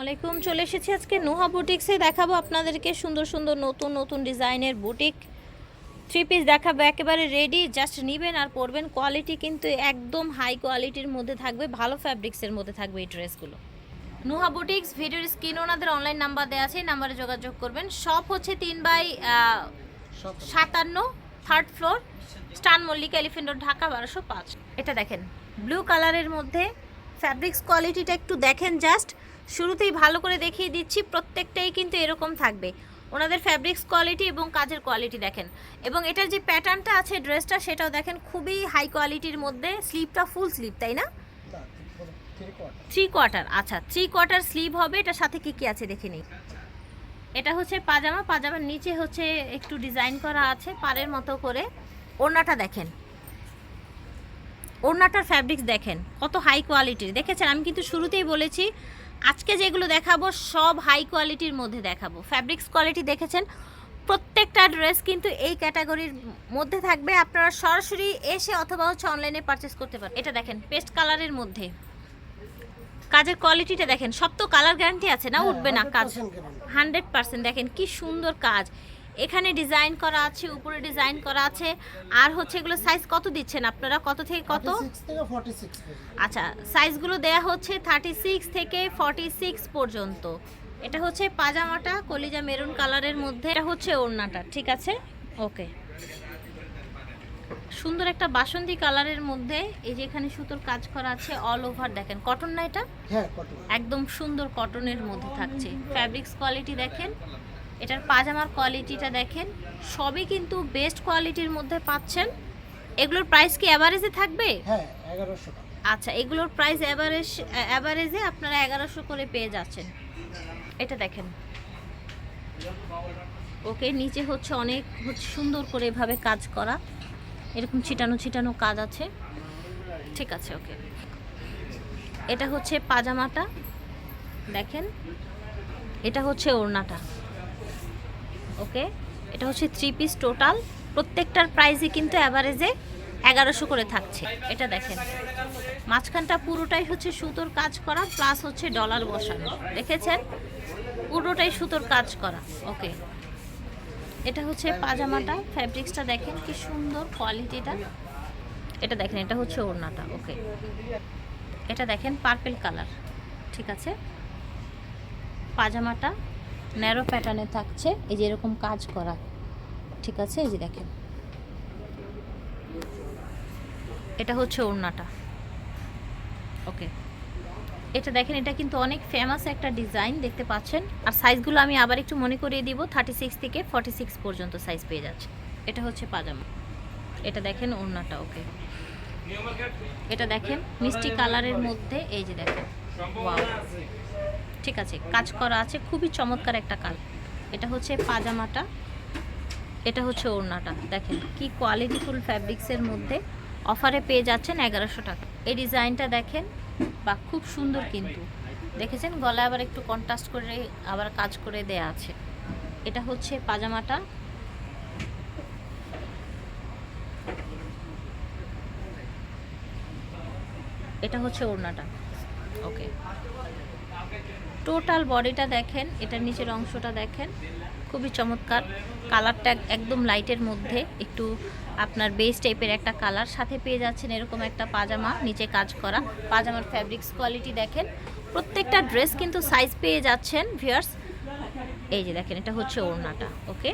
আলাইকুম, চলে এসেছি আজকে নোহা বুটিক্সে। দেখাবো আপনাদেরকে সুন্দর সুন্দর, নতুন নতুন ডিজাইনের বুটিক। থ্রি পিস দেখাবো, একেবারে রেডি জাস্ট নেবেন আর পরবেন। কোয়ালিটি কিন্তু একদম হাই কোয়ালিটির মধ্যে থাকবে, ভালো ফ্যাব্রিক্সের মধ্যে থাকবে এই ড্রেসগুলো নুহা বুটিক্স, ভিডিওর স্ক্রিন ওনাদের অনলাইন নাম্বার দেওয়া আছে, এই নাম্বারে যোগাযোগ করবেন। শপ হচ্ছে তিন বাই সাতান্ন থার্ড ফ্লোর স্টান মল্লিকা এলিফেন্ট ঢাকা, বারোশো পাঁচ। এটা দেখেন ব্লু কালারের মধ্যে। ফ্যাব্রিক্স কোয়ালিটিটা একটু দেখেন জাস্ট শুরুতেই ভালো করে দেখিয়ে দিচ্ছি, প্রত্যেকটাই কিন্তু এরকম থাকবে। ওনাদের ফ্যাব্রিক্স কোয়ালিটি এবং কাজের কোয়ালিটি দেখেন। এবং এটার যে প্যাটার্নটা আছে ড্রেসটা সেটাও দেখেন খুবই হাই কোয়ালিটির মধ্যে। স্লিপটা ফুল স্লিপ তাই না? থ্রি কোয়ার্টার আচ্ছা থ্রি কোয়ার্টার স্লিভ হবে। এটার সাথে কি কি আছে দেখে নিই। এটা হচ্ছে পাজামা, পাজামার নিচে হচ্ছে একটু ডিজাইন করা আছে পাড়ের মতো করে। ওড়নাটা দেখেন। ওড়নাটার ফ্যাব্রিক্স দেখেন, কত হাই কোয়ালিটির দেখেছেন, আমি কিন্তু শুরুতেই বলেছি আজকে যেগুলো দেখাবো সব হাই কোয়ালিটির মধ্যে দেখাবো। ফ্যাব্রিক্স কোয়ালিটি দেখেছেন? প্রত্যেকটা ড্রেস কিন্তু এই ক্যাটাগরির মধ্যে থাকবে। আপনারা সরাসরি এসে অথবা হচ্ছে অনলাইনে পারচেস করতে পারেন। এটা দেখেন পেস্ট কালারের মধ্যে। কাজের কোয়ালিটিটা দেখেন সব তো কালার গ্যারান্টি আছে না? উঠবে না কাজ। হান্ড্রেড পার্সেন্ট দেখেন কি সুন্দর কাজ। এখানে ডিজাইন করা আছে উপরে ডিজাইন করা আছে। আর হচ্ছে এগুলো সাইজ কত দিচ্ছেন আপনারা? কত থেকে কত? থেকে 46 পর্যন্ত। আচ্ছা সাইজগুলো দেয়া হচ্ছে থার্টি সিক্স থেকে ফর্টি সিক্স পর্যন্ত। এটা হচ্ছে পাজামাটা কলিজা মেরুন কালারের মধ্যে। এটা হচ্ছে ওড়নাটা ঠিক আছে? ওকে। সুন্দর একটা বাসন্তী কালারের মধ্যে এই যে এখানে সুতোর কাজ করা আছে অল ওভার দেখেন। কটন না এটা? হ্যাঁ কটন একদম সুন্দর কটনের মধ্যে থাকছে। ফ্যাব্রিক্স কোয়ালিটি দেখেন। এটার পাজামার কোয়ালিটিটা দেখেন সবই কিন্তু বেস্ট কোয়ালিটির মধ্যে পাচ্ছেন। এগুলোর প্রাইস কি অ্যাভারেজে থাকবে? হ্যাঁ এগারোশো আচ্ছা এগুলোর প্রাইস অ্যাভারেজ অ্যাভারেজে আপনারা এগারোশো করে পেয়ে যাচ্ছেন। এটা দেখেন। ওকে নিচে হচ্ছে অনেক হচ্ছে সুন্দর করে এভাবে কাজ করা। এরকম ছিটানো ছিটানো কাজ আছে। ঠিক আছে ওকে। এটা হচ্ছে পাজামাটা। দেখেন এটা হচ্ছে ওড়নাটা। ওকে? এটা হচ্ছে থ্রি পিস টোটাল প্রত্যেকটার প্রাইসই কিন্তু অ্যাভারেজে এগারোশো করে থাকছে। এটা দেখেন। মাঝখানটা পুরোটাই হচ্ছে সুতোর কাজ করা প্লাস হচ্ছে ডলার বসানো। দেখেছেন? পুরোটাই সুতোর কাজ করা। ওকে। এটা হচ্ছে পাজামাটা ফ্যাব্রিক্সটা দেখেন কি সুন্দর কোয়ালিটিটা এটা দেখেন, এটা হচ্ছে ওড়নাটা। ওকে। এটা দেখেন পার্পেল কালার ঠিক আছে? পাজামাটা ন্যারো প্যাটার্নে থাকছে। এই যে এরকম কাজ করা। ঠিক আছে? এই যে দেখেন। এটা হচ্ছে ওড়নাটা। ওকে। এটা দেখেন, এটা কিন্তু অনেক ফেমাস একটা ডিজাইন দেখতে পাচ্ছেন। আর সাইজগুলো আমি আবার একটু মনে করিয়ে দিব থার্টি সিক্স থেকে ফর্টি সিক্স পর্যন্ত সাইজ পেয়ে যাচ্ছে। এটা হচ্ছে পাজামা। এটা দেখেন ওড়নাটা, ওকে। এটা দেখেন, মিষ্টি কালারের মধ্যে, এই যে দেখেন। ঠিক আছে, কাজ করা আছে, খুবই চমৎকার একটা কাজ এটা হচ্ছে পাজামাটা, এটা হচ্ছে ওড়নাটা, দেখেন কি কোয়ালিটিফুল ফ্যাব্রিক্সের মধ্যে। অফারে পেয়ে যাচ্ছেন এগারোশো টাকা। এই ডিজাইনটা দেখেন, বা খুব সুন্দর কিন্তু। দেখেছেন? গলায় আবার একটু কন্ট্রাস্ট করে আবার কাজ করে দেয়া আছে। এটা হচ্ছে পাজামাটা। এটা হচ্ছে ওড়নাটা। ওকে টোটাল বডিটা দেখেন, এটার নিচের অংশটা দেখেন, খুবই চমৎকার। কালারটা একদম লাইটের মধ্যে, একটু আপনার বেস টাইপের একটা কালার সাথে পেয়ে যাচ্ছেন এরকম একটা পাজামা, নিচে কাজ করা। পাজামার ফ্যাব্রিক্স কোয়ালিটি দেখেন। প্রত্যেকটা ড্রেস কিন্তু সাইজ পেয়ে যাচ্ছেন ভিয়ার্স এই যে দেখেন, এটা হচ্ছে ওড়নাটা ওকে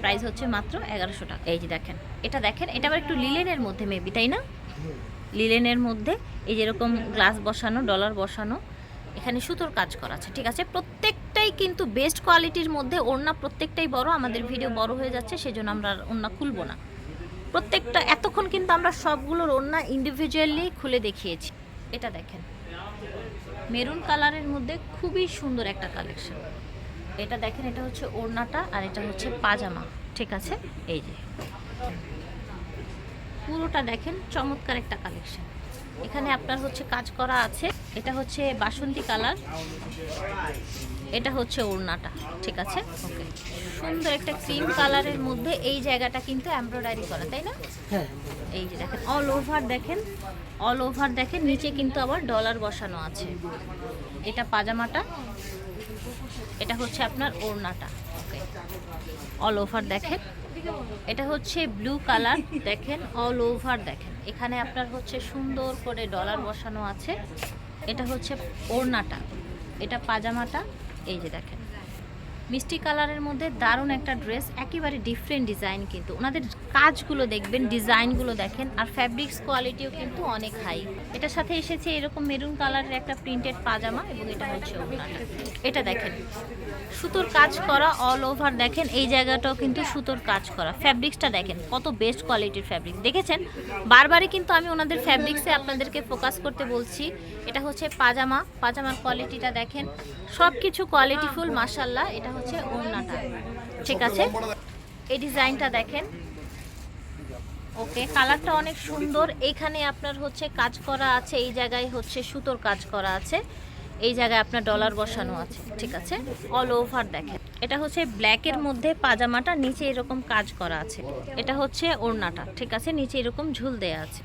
প্রাইস হচ্ছে মাত্র এগারোশো টাকা। এই যে দেখেন, এটা দেখেন, এটা আবার একটু লিলেনের মধ্যে মেবি তাই না? লিলেনের মধ্যে, এই যেরকম গ্লাস বসানো, ডলার বসানো, এখানে সুতোর কাজ করা আছে, ঠিক আছে? প্রত্যেকটাই কিন্তু বেস্ট কোয়ালিটির মধ্যে ওড়না প্রত্যেকটাই বড়, আমাদের ভিডিও বড় হয়ে যাচ্ছে, সেজন্য আমরা ওড়না খুলবো না। প্রত্যেকটা, এতক্ষণ কিন্তু আমরা সবগুলোর ওড়না ইন্ডিভিজুয়ালি খুলে দেখিয়েছি। এটা দেখেন। মেরুন কালারের মধ্যে খুবই সুন্দর একটা কালেকশন এটা দেখেন, এটা হচ্ছে ওড়নাটা আর এটা হচ্ছে পাজামা, ঠিক আছে? এই যে। পুরোটা দেখেন চমৎকার একটা কালেকশন এখানে আপনার হচ্ছে কাজ করা আছে এটা হচ্ছে বাসন্তী কালার এটা হচ্ছে ওড়নাটা ঠিক আছে? ওকে সুন্দর একটা ক্রিম কালারের মধ্যে এই জায়গাটা কিন্তু এমব্রয়ডারি করা তাই না? হ্যাঁ। এই যে দেখেন অল ওভার দেখেন অল ওভার দেখেন নিচে কিন্তু আবার ডলার বসানো আছে। এটা পাজামাটা এটা হচ্ছে আপনার ওড়নাটা ওকে অল ওভার দেখেন। এটা হচ্ছে ব্লু কালার দেখেন অল ওভার দেখেন। এখানে আপনার হচ্ছে সুন্দর করে ডলার বসানো আছে। এটা হচ্ছে ওড়নাটা, এটা পাজামাটা, এই যে দেখেন। মিষ্টি কালারের মধ্যে দারুণ একটা ড্রেস একেবারে ডিফারেন্ট ডিজাইন কিন্তু। ওনাদের কাজগুলো দেখবেন ডিজাইনগুলো দেখেন, আর ফ্যাব্রিক্স কোয়ালিটিও কিন্তু অনেক হাই এটার সাথে এসেছে এরকম মেরুন কালারের একটা প্রিন্টেড পাজামা এবং এটা হচ্ছে এটা দেখেন, সুতোর কাজ করা অল ওভার দেখেন, এই জায়গাটাও কিন্তু সুতোর কাজ করা। ফ্যাব্রিক্সটা দেখেন, কত বেস্ট কোয়ালিটির ফ্যাব্রিক দেখেছেন? বারবারই কিন্তু আমি ওনাদের ফ্যাব্রিক্সে আপনাদেরকে ফোকাস করতে বলছি। এটা হচ্ছে পাজামা, পাজামার কোয়ালিটিটা দেখেন। সব কিছু কোয়ালিটিফুল মাসাল্লাহ এটা হচ্ছে ওড়নাটা। ঠিক আছে? এই ডিজাইনটা দেখেন। ওকে, কালারটা অনেক সুন্দর। এখানে আপনার হচ্ছে কাজ করা আছে, এই জায়গায় হচ্ছে সুতোর কাজ করা আছে। এই জায়গায় আপনার ডলার বসানো আছে, ঠিক আছে? অল ওভার দেখেন। এটা হচ্ছে ব্ল্যাকের মধ্যে পাজামাটা, নিচে এরকম কাজ করা আছে। এটা হচ্ছে ওড়নাটা, ঠিক আছে? নিচে এরকম ঝুল দেয়া আছে।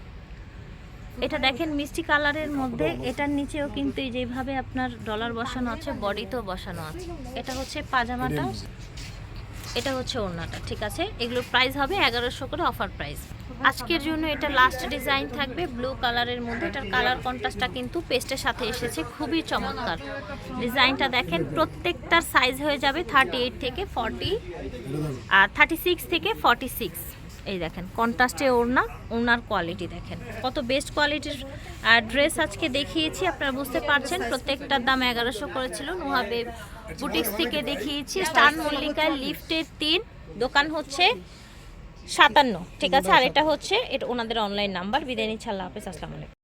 এটা দেখেন মিষ্টি কালারের মধ্যে, এটার নিচেও কিন্তু যেভাবে আপনার ডলার বসানো আছে বডিতেও বসানো আছে। এটা হচ্ছে পাজামাটা। এটা হচ্ছে ওড়নাটা ঠিক আছে? এগুলো প্রাইস হবে এগারোশো করে অফার প্রাইস আজকের জন্য এটা লাস্ট ডিজাইন থাকবে ব্লু কালারের মধ্যে এটার কালার কন্ট্রাস্টটা কিন্তু পেস্টের সাথে এসেছে খুবই চমৎকার। ডিজাইনটা দেখেন প্রত্যেকটার সাইজ হয়ে যাবে থার্টি এইট থেকে ফর্টি আর থার্টি সিক্স থেকে ফর্টি সিক্স এই দেখেন, কন্ট্রাস্টে ওড়না ওনার কোয়ালিটি দেখেন। কত বেস্ট কোয়ালিটির ড্রেস আজকে দেখিয়েছি, আপনারা বুঝতে পারছেন, প্রত্যেকটার দাম এগারোশো করেছিল। নোহাবে বুটিক্স থেকে দেখিয়েছি, স্টান মল্লিকায় লিফটের তিন, দোকান হচ্ছে সাতান্ন, ঠিক আছে? আর এটা হচ্ছে, এটা ওনাদের অনলাইন নাম্বার বিদায় নিচ্ছে, আল্লাহ হাফেজ, আসসালামু আলাইকুম।